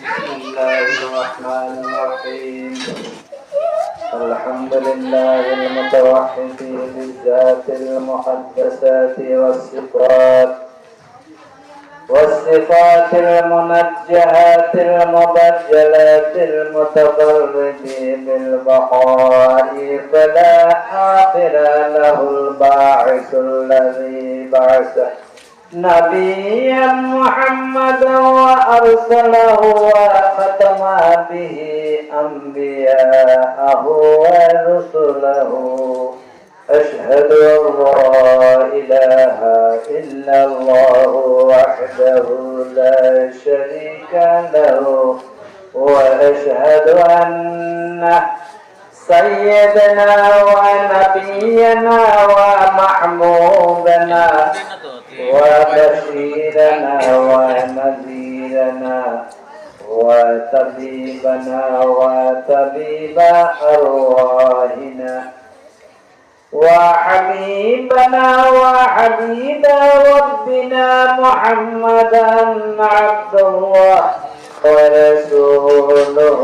بسم الله الرحمن الرحيم الحمد لله المتوحد بالذات المقدسات والصفات والصفات المنجهات المبجلات المتفرد بالبقاء فلا آخر له الباعث الذي بعثه نبيا محمدا وأرسله وختم به أنبياءه ورسله. أشهد أن لا إله إلا الله وحده لا شريك له. وأشهد أن سيدنا ونبينا وطبيبنا وطبيب أرواحنا. وحبيبنا وحبيب ربنا محمدا عبد الله ورسوله.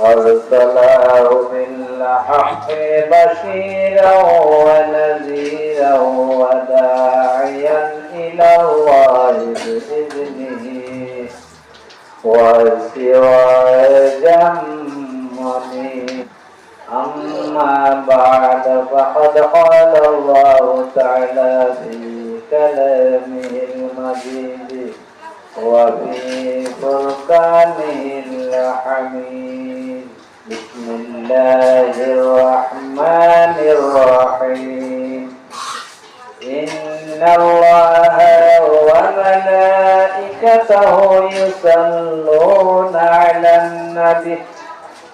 أرسله بالحق بشيرا ونذيرا وداعيا إلى الله بإذنه. وسراجا منيرا أما بعد فقد قال الله تعالى في كلامه المجيد وفي فرقانه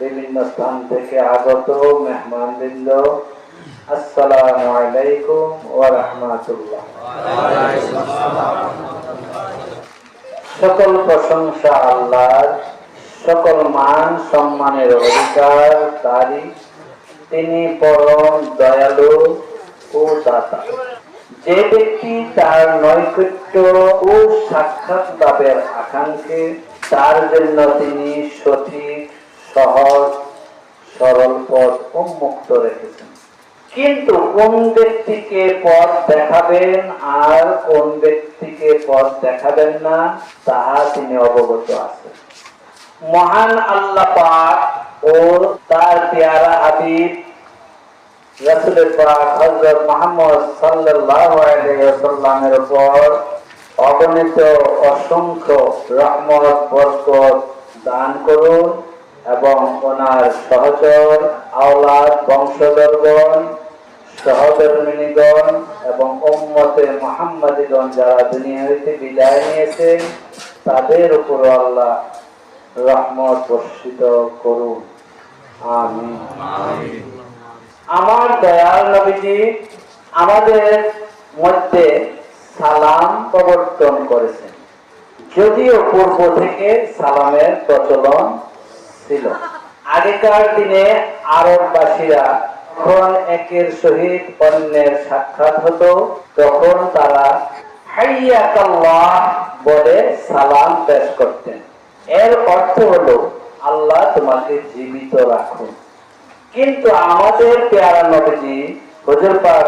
বিভিন্ন স্থান থেকে আগত মেহমানবৃন্দ, আসসালামু আলাইকুম ওয়া রাহমাতুল্লাহ। সকল প্রশংসা আল্লাহর, সকল মান সম্মানের অধিকার তারই। তিনি পরম দয়ালু ও দাতা। যে ব্যক্তি তার নৈকট্য ও সাক্ষাৎ লাভের আকাঙ্ক্ষে, তার জন্য তিনি সঠিক সহজ সরল পথ উন্মুক্ত রেখেছেন। কিন্তু কোন ব্যক্তিকে পথ দেখাবেন আর কোন ব্যক্তিকে পথ দেখাবেন না, তাহা তিনি অবগত আছেন। মহান আল্লাহ পাক ও তার পেয়ারা হাবিব রাসূলের পাক হযরত মুহাম্মদ সাল্লাল্লাহু আলাইহি উপর অগণিত অসংখ্য রহমত, বরকত দান করুন। এবং ওনার সহচর আওলাদ বংশধরগণ সহধর্মিনীগণ এবং উম্মতে মুহাম্মাদীগণ যারা দুনিয়া হইতে বিদায় নিয়েছেন তাদের উপর আল্লাহ রহমত বর্ষিত করুন। আমিন। আমার দয়াল নবীজি আমাদের মধ্যে সালাম প্রবর্তন করেছেন। যদিও পূর্ব থেকে সালামের প্রচলন ছিল। আগেকার দিনে আরববাসীরা যখন একের সহিত অন্যের সাক্ষাৎ হতো, তখন তারা বলে সালাম পেশ করতেন। এর অর্থ হলো, আল্লাহ তোমাকে জীবিত রাখুন। কিন্তু আমাদের পেয়ারা নবীজি হুজুর পাক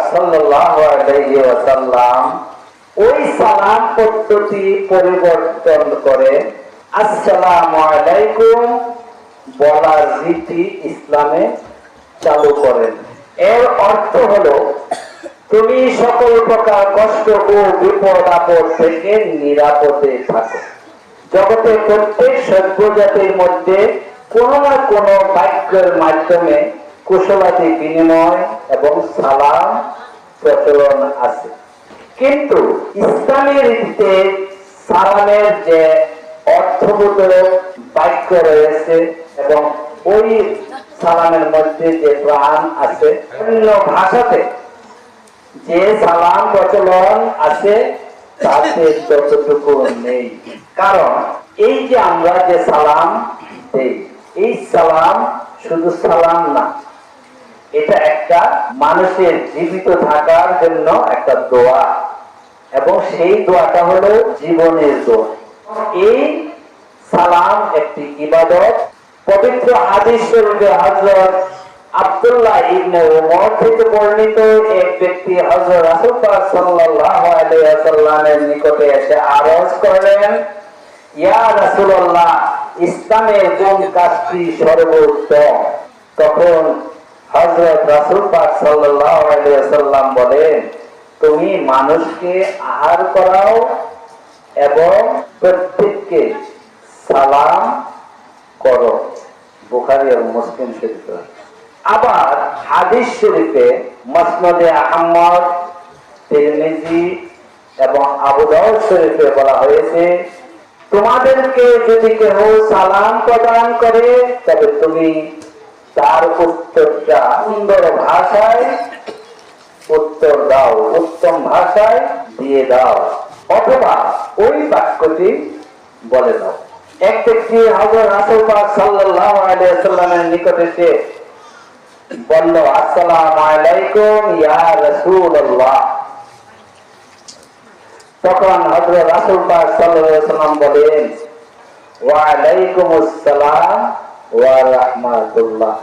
ওই সালাম পদ্ধতি পরিবর্তন করে, আসসালামু আলাইকুম বলার রীতি ইসলামে চালু করেন। এর অর্থ হলো, তুমি সকল প্রকার কষ্ট ও বিপদ আপদ থেকে নিরাপদে থাকো। জগতের প্রত্যেক সভ্য জাতির মধ্যে কোনো না কোনো বাক্যের মাধ্যমে কুশলাদি বিনিময় এবং সালাম প্রচলন আছে। কিন্তু ইসলামী রীতিতে সালামের যে অর্থবোধ বাক্য রয়েছে এবং ওই সালামের মধ্যে যে প্রাণ আছে, অন্য ভাষাতে যে সালাম প্রচলন আছে, তাতে ততটুকু নেই। কারণ এই যে আমরা যে সালাম দেই, এই সালাম শুধু সালাম না, এটা একটা মানুষের জীবিত থাকার জন্য একটা দোয়া। এবং সেই দোয়াটা হলো জীবনের দোয়া। এই সালাম একটি ইবাদত পবিত্র হাদিস শরীফে হযরত আব্দুল্লাহ ইবনে থেকে বর্ণিত এক ব্যক্তি হযরত রাসূল পাক সাল্লাল্লাহু আলাইহি ওয়াসাল্লামের নিকটে এসে আরজ করলেন, ইয়া রাসূলুল্লাহ ইসলামের কাজটি সর্বোত্তম। তখন হযরত রাসূল পাক সাল্লাল্লাহু আলাইহি ওয়াসাল্লাম বলেন, তুমি মানুষকে আহার করাও এবং প্রত্যেককে সালাম করো। বুখারী এবং মুসলিম শরীফে। আবার হাদিস শরীফে মসনদে আহমদ তিরমিজি এবং আবু দাউদ শরীফে বলা হয়েছে, তোমাদেরকে যদি কেহ সালাম প্রদান করে, তবে তুমি তার উত্তরটা সুন্দর ভাষায় উত্তর দাও, উত্তম ভাষায় দিয়ে দাও, অথবা ওই বাক্যটি বলে দাও। এক ব্যক্তি পাক সাল্লাল্লাহু আলাইহি সাল্লামের নিকট এসে বলল, আসসালামু আলাইকুম, ইয়া রাসূলুল্লাহ। তখন হযরত রাসূল পাক সাল্লাল্লাহু আলাইহি সাল্লাম বলেন, ওয়া আলাইকুমুস সালাম ওয়া রাহমাতুল্লাহ।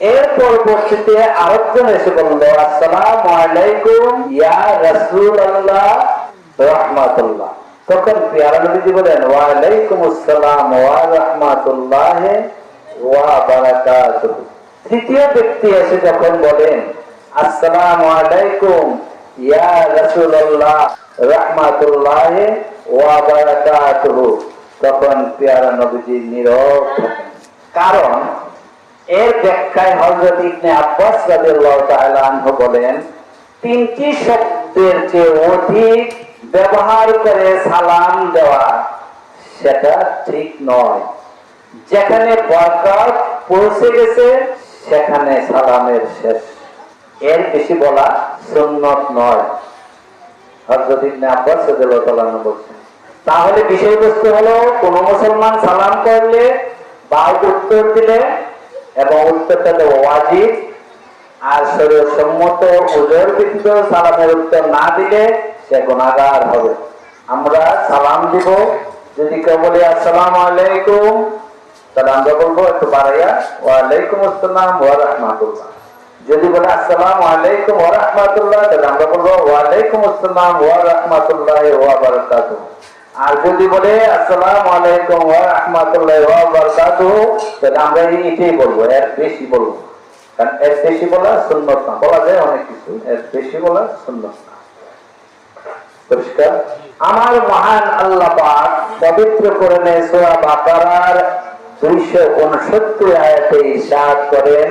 এর পরবর্তীতে আরেকজন এসে বলল, আসসালামু আলাইকুম, ইয়া রাসূলুল্লাহ, রাহমাতুল্লাহ। তখন পেয়ারা নবীজি বলেন ওয়া আলাইকুম আসসালাম ওয়া রাহমাতুল্লাহ ওয়া বারাকাতুহু। তৃতীয় ব্যক্তি এসে যখন বলেন, আসসালামু আলাইকুম ইয়া রাসূলুল্লাহ রাহমাতুল্লাহ ওয়া বারাকাতুহু। তখন পেয়ারা নবীজি নীরব কারণ এর ব্যাখ্যায় হযরত ইবনে আব্বাস রাদিয়াল্লাহু তাআলা আনহু বলেন, তিনটি শব্দের চেয়ে অধিক ব্যবহার করে সালাম দেওয়া সেটা ঠিক নয়। যেখানে বরকত পৌঁছে গেছে, সেখানে সালামের শেষ। এর বেশি বলা সুন্নত নয়। তাহলে বিষয়বস্তু হলো, কোন মুসলমান সালাম করলে বা উত্তর দিলে এবং উত্তরটা দেবো ওয়াজিব, আর শরীর সম্মত সালামের উত্তর না দিলে সে গুণাগার হবে। আমরা সালাম দিব। যদি কেউ বলি, আসসালাম আলাইকুম, তাহলে আমরা বলব, একটু বাড়াইয়া, ওয়ালাইকুম আসসালাম ওয়া যদি বলে, আসসালাম আলাইকুম ওয়া রাহমাতুল্লাহ, তাহলে আমরা বলব, ওয়ালাইকুম আসসালাম ওয়া রাহমাতুল্লাহ ওয়া বারাকাতুহু। আর যদি বলে, আসসালাম আলাইকুম ওয়া রাহমাতুল্লাহি ওয়া বারাকাতুহু, তাহলে আমরা এই এটাই বলব, এর বেশি বলব। কারণ এর বেশি বলা সুন্নত না। বলা যায় অনেক কিছু, এর বেশি বলা সুন্নত। পরিষ্কার? আমার মহান আল্লাহ পাক পবিত্র কোরআনে আয়াতে করেন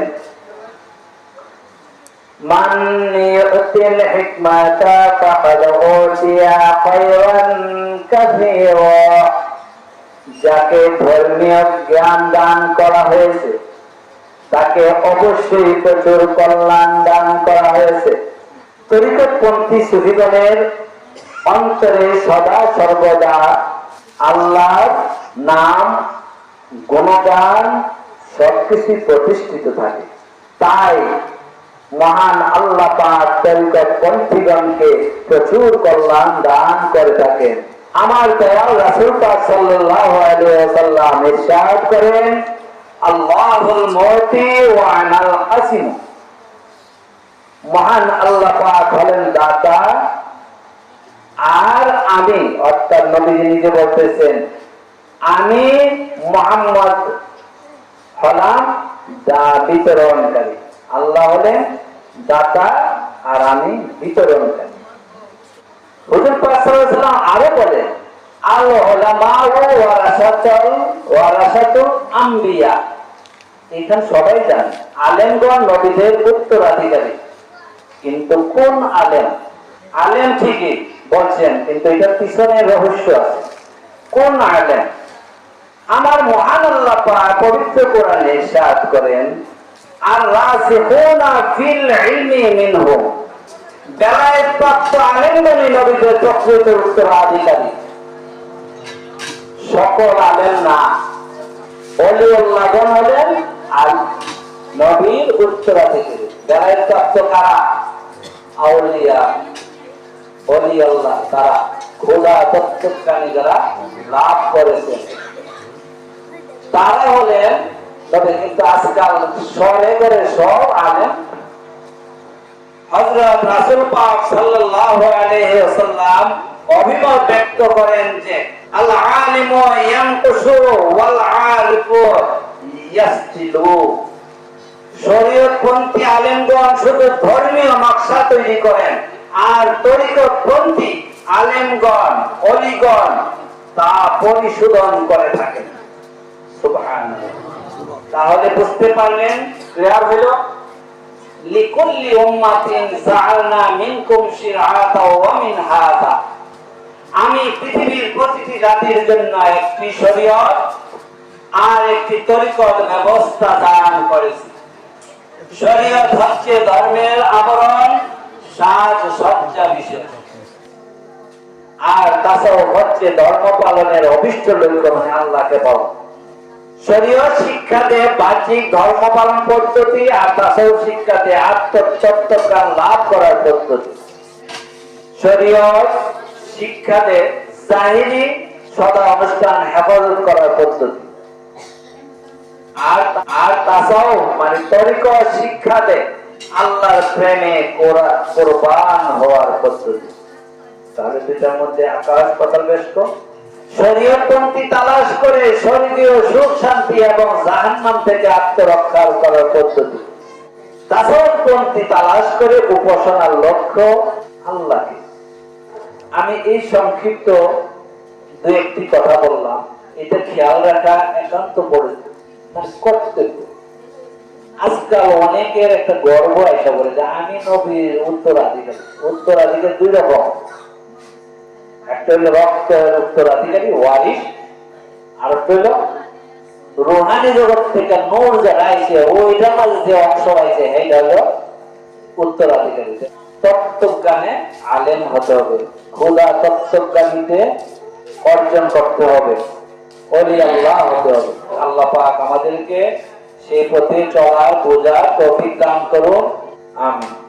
যাকে ধর্মীয় জ্ঞান দান করা হয়েছে, তাকে অবশ্যই প্রচুর কল্যাণ দান করা হয়েছে। তরিকতপন্থী সুফিগণের অন্তরে সদা সর্বদা আল্লাহর নাম, গুণগান সবকিছু প্রতিষ্ঠিত থাকে। তাই মহান আল্লাহ পাক পন্থীগণকে প্রচুর কল্যাণ দান করে থাকেন। আমার দয়াল রাসূল পাক সাল্লাল্লাহু করেন, আল্লাহুল মুতি ওয়া আনাল কাসিম মহান আল্লাহ পাক হলেন দাতা আর আমি, অর্থাৎ নবীজি নিজে বলতেছেন, আমি মোহাম্মদ হলাম দা বিতরণকারী। আল্লাহ হলেন দাতা আর আমি বিতরণকারী। হুজুর ওয়াসাল্লাম আরও বলেন, আল এখানে সবাই জানে, আলেমগণ নবীদের উত্তরাধিকারী। কিন্তু কোন আলেম? আলেম ঠিকই বলছেন, কিন্তু এটার পিছনে রহস্য আছে। কোন আলেম? আমার মহান আল্লাহ পবিত্র কোরআনে ইরশাদ করেন আর রাসিখুনা ফিল ইলমি বেলায়েত প্রাপ্ত নবীদের উত্তরাধিকারী। সকল আলেম না অলিউল্লাহগণ হলেন আর নবীর উত্তরাধিকারী। বেলায়েত প্রাপ্ত কারা? আউলিয়া। আল্লাহ তারা খোদা তত্ত্বজ্ঞানী যারা লাভ করেছেন তারা হলেন, তবে কিন্তু আজকাল শহরে করে সব রাসূল পাক সাল্লাল্লাহু আলাইহি ওয়াসাল্লাম অভিমত ব্যক্ত করেন যে আল আলিমু ইয়ানকুশু ওয়াল আরিফু ইয়াসতিলু শরীয়তপন্থী আলেমগণ শুধু ধর্মীয় নকশা তৈরি করেন। আর তরিকতপন্থী আলেমগণ, অলিগণ তা পরিশোধন করে থাকেন। তাহলে বুঝতে পারলেন? ক্লিয়ার লিকুল্লি উম্মাতিন জাআলনা মিনকুম শিরআতা ওয়া আমি পৃথিবীর প্রতিটি জাতির জন্য একটি শরীয়ত আর একটি তরিকত ব্যবস্থা দান করেছি। শরীয়ত হচ্ছে ধর্মের আবরণ আর তাছাড়াও হচ্ছে ধর্ম পালনের অভিষ্ট লক্ষ্য মানে আল্লাহকে পালন শরীয়ত শিক্ষাতে বাহ্যিক ধর্ম পালন পদ্ধতি আর তাছাড়াও শিক্ষাতে আত্মচত্বপ্রাণ লাভ করার পদ্ধতি। শরীয়ত শিক্ষাতে জাহিরি সদা অনুষ্ঠান হেফাজত করার পদ্ধতি। আর আর তাছাড়াও মানে তরিক শিক্ষাতে আল্লাহর প্রেমে কোরবান হওয়ার পদ্ধতি। তাহলে দুটার মধ্যে আকাশ পাতাল ব্যস্ত তালাশ করে সুখ, শান্তি এবং জাহান্নাম থেকে করার তালাশ করে উপাসনার লক্ষ্য আল্লাহকে। আমি এই সংক্ষিপ্ত দু একটি কথা বললাম। এটা খেয়াল রাখা একান্ত পড়ে কর্তব্য আজকাল অনেকের একটা গর্ব এসে বলে যে আমি নবীর উত্তরাধিকারী। উত্তরাধিকার দুই রকম। একটা হলো রক্তের উত্তরাধিকারী ওয়ারিস আর একটা রোহানি জগৎ থেকে নূর যারা আইছে ওইটার মাঝে যে অংশ আইছে, সেইটা হলো উত্তরাধিকারী। তত্ত্বজ্ঞানে আলেম হতে হবে। খোদা তত্ত্বজ্ঞানীতে অর্জন করতে হবে। অলি আল্লাহ হতে হবে। আল্লাহ পাক আমাদেরকে সেই পথে চলার বোঝার তৌফিক দান করুন আমিন